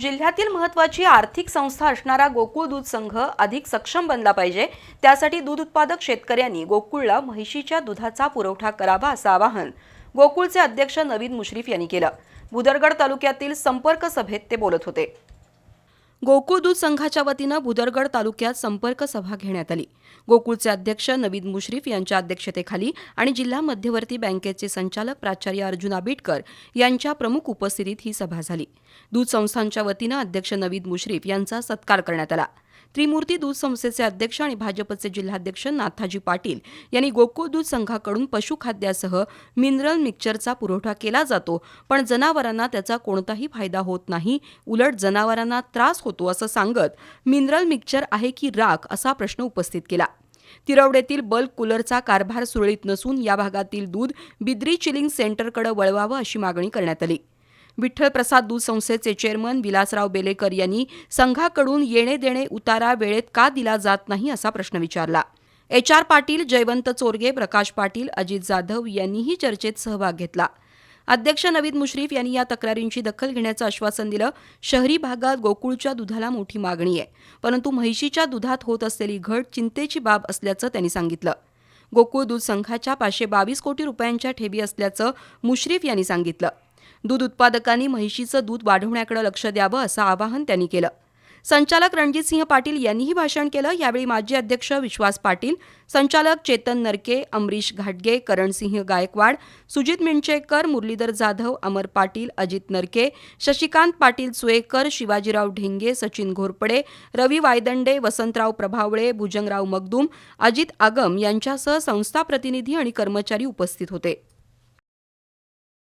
जिल्ह्यातील महत्त्वाची आर्थिक संस्था असणारा गोकुळ दूध संघ अधिक सक्षम बनला पाहिजे. त्यासाठी दूध उत्पादक शेतकऱ्यांनी गोकुळला म्हैशीच्या दुधाचा पुरवठा करावा असं आवाहन गोकुळचे अध्यक्ष नवीन मुश्रीफ यांनी केलं. भुदरगड तालुक्यातील संपर्क सभेत ते बोलत होते. गोकुळ दूध संघाच्या वतीनं भुदरगड तालुक्यात संपर्क सभा घेण्यात आली. गोकुळचे अध्यक्ष नवीद मुश्रीफ यांच्या अध्यक्षतेखाली आणि जिल्हा मध्यवर्ती बँकेचे संचालक प्राचार्य अर्जुन आबिटकर यांच्या प्रमुख उपस्थितीत ही सभा झाली. दूध संस्थांच्या वतीनं अध्यक्ष नवीद मुश्रीफ यांचा सत्कार करण्यात आला. त्रिमूर्ती दूध संस्थेचे अध्यक्ष आणि भाजपचे जिल्हाध्यक्ष नाथाजी पाटील यांनी गोकुळ दूध संघाकडून पशुखाद्यासह मिनरल मिक्सरचा पुरवठा केला जातो पण जनावरांना त्याचा कोणताही फायदा होत नाही. उलट जनावरांना त्रास होतो असं सांगत मिनरल मिक्सर आहे की राख असा प्रश्न उपस्थित केला. तिरवडेतील बल्क कूलरचा कारभार सुरळीत नसून या भागातील दूध बिद्री चिलिंग सेंटरकडे वळवावं अशी मागणी करण्यात आली. विठ्ठल प्रसाद दूध संस्थेचे चेअरमन विलासराव बेलेकर यांनी संघाकडून येणे देणे उतारा वेळेत का दिला जात नाही असा प्रश्न विचारला. एच आर पाटील जयवंत चोरगे प्रकाश पाटील अजित जाधव यांनीही चर्चेत सहभाग घेतला. अध्यक्ष नवीद मुश्रीफ यांनी या तक्रारींची दखल घेण्याचं आश्वासन दिलं. शहरी भागात गोकुळच्या दुधाला मोठी मागणी आहे. परंतु म्हैशीच्या दुधात होत असलेली घट चिंतेची बाब असल्याचं त्यांनी सांगितलं. गोकुळ दूध संघाच्या पाचशे बावीस कोटी रुपयांच्या ठेवी असल्याचं मुश्रीफ यांनी सांगितलं. दूध उत्पादकांनी म्हैशीचं दूध वाढवण्याकडे लक्ष द्यावं असं आवाहन त्यांनी केलं. संचालक रणजितसिंह पाटील यांनीही भाषण केलं. यावेळी माजी अध्यक्ष विश्वास पाटील संचालक चेतन नरके अमरीश घाटगे करणसिंह गायकवाड सुजित मिंचेकर मुरलीधर जाधव अमर पाटील अजित नरके शशिकांत पाटील सुएकर शिवाजीराव ढेंगे सचिन घोरपडे रवी वायदंडे वसंतराव प्रभावळे भुजंगराव मगदूम अजित आगम यांच्यासह संस्था प्रतिनिधी आणि कर्मचारी उपस्थित होते.